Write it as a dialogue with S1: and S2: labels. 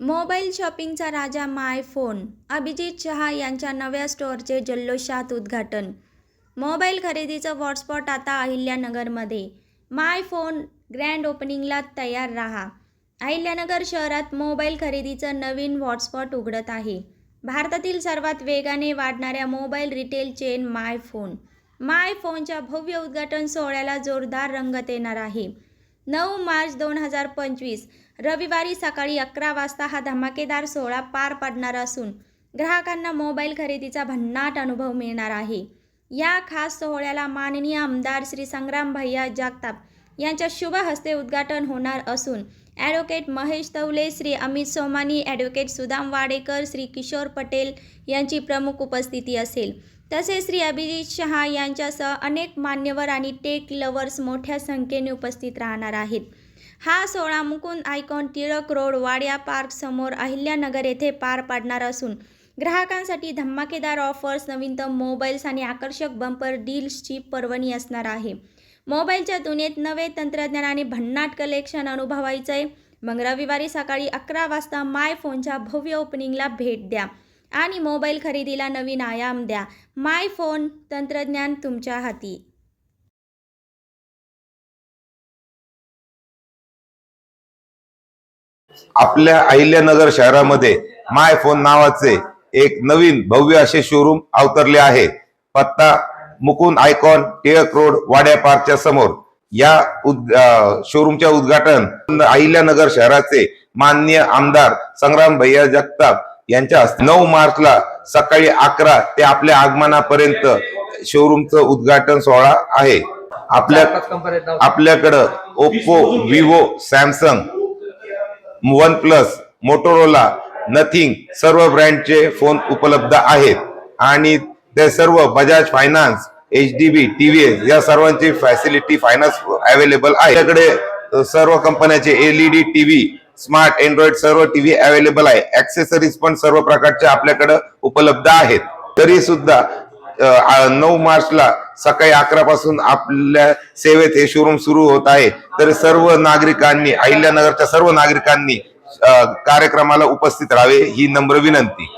S1: Mobile शॉपिंगचा राजा my phone. Abhijit Shah यांच्या नव्या स्टोअरचे जल्लोषात उद्घाटन. मोबाईल खरेदीचं हॉटस्पॉट आता अहिल्यानगरमध्ये. माय फोन ग्रँड ओपनिंगला तयार राहा. अहिल्यानगर शहरात मोबाईल खरेदीचं नवीन हॉटस्पॉट उघडत आहे. भारतातील सर्वात वेगाने वाढणाऱ्या mobile retail chain my phone. My फोनच्या भव्य उद्घाटन सोहळ्याला जोरदार रंगत येणार आहे. नऊ मार्च दोन हजार पंचवीस. रविवारी सकाळी अकरा वाजता हा धमाकेदार सोहळा पार पडणार असून ग्राहकांना मोबाईल खरेदीचा भन्नाट अनुभव मिळणार आहे. या खास सोहळ्याला माननीय आमदार श्री संग्राम भैया जगताप यांच्या शुभ हस्ते उद्घाटन होणार असून ॲडव्होकेट महेश तवले श्री अमित सोमानी ॲडव्होकेट सुदाम वाडेकर श्री किशोर पटेल यांची प्रमुख उपस्थिती असेल. तसेच श्री अभिजित शहा यांच्यासह अनेक मान्यवर आणि टेक लवर्स मोठ्या संख्येने उपस्थित राहणार आहेत. हा सोहळा Mukund icon Tilak road Wadia park समोर अहिल्यानगर येथे पार पाडणार असून ग्राहकांसाठी धमाकेदार ऑफर्स नवीनतम मोबाईल्स आणि आकर्षक बंपर डील्सची पर्वणी असणार आहे. मोबाईलच्या दुनियेत नवे तंत्रज्ञान आणि भन्नाट कलेक्शन अनुभवायचं आहे मग रविवारी सकाळी अकरा वाजता माय फोनच्या भव्य ओपनिंगला भेट द्या. आणि मोबाईल खरेदीला नवीन आयाम द्या. माय फोन तंत्रज्ञान तुमच्या हाती.
S2: आपल्या अहिल्यानगर शहरामध्ये माय फोन नावाचे एक नवीन भव्य असे शोरूम अवतरले आहे. पत्ता मुकुंद आयकॉन टिळक रोड वाड्या पार्कच्या समोर. या उद- शोरूमच्या उद्घाटन अहिल्यानगर शहराचे माननीय आमदार संग्राम भैया जगताप यांच्या हस्ते नऊ मार्चला सकाळी अकरा ते आपल्या आगमनापर्यंत शोरूमचं उद्घाटन सोहळा आहे. आपल्या आपल्याकडं Oppo Vivo Samsung one plus Motorola nothing सर्व ब्रँडचे फोन उपलब्ध आहेत. आणि ते सर्व Bajaj finance H D B TVS या सर्वांची फॅसिलिटी फायनान्स अवेलेबल आहे. आपल्याकडे सर्व कंपन्याचे एलईडी टीव्ही स्मार्ट अँड्रॉइड सर्व टीव्ही अवेलेबल आहे. ऍक्सेसरीज पण सर्व प्रकारच्या आपल्याकडे उपलब्ध आहेत. तरी सुद्धा नऊ मार्चला सकाळी अकरा पासून आपल्या सेवेत हे शोरूम सुरू होत आहे. तर सर्व नागरिकांनी अहिल्यानगरच्या सर्व नागरिकांनी कार्यक्रमाला उपस्थित राहावे ही नम्र विनंती.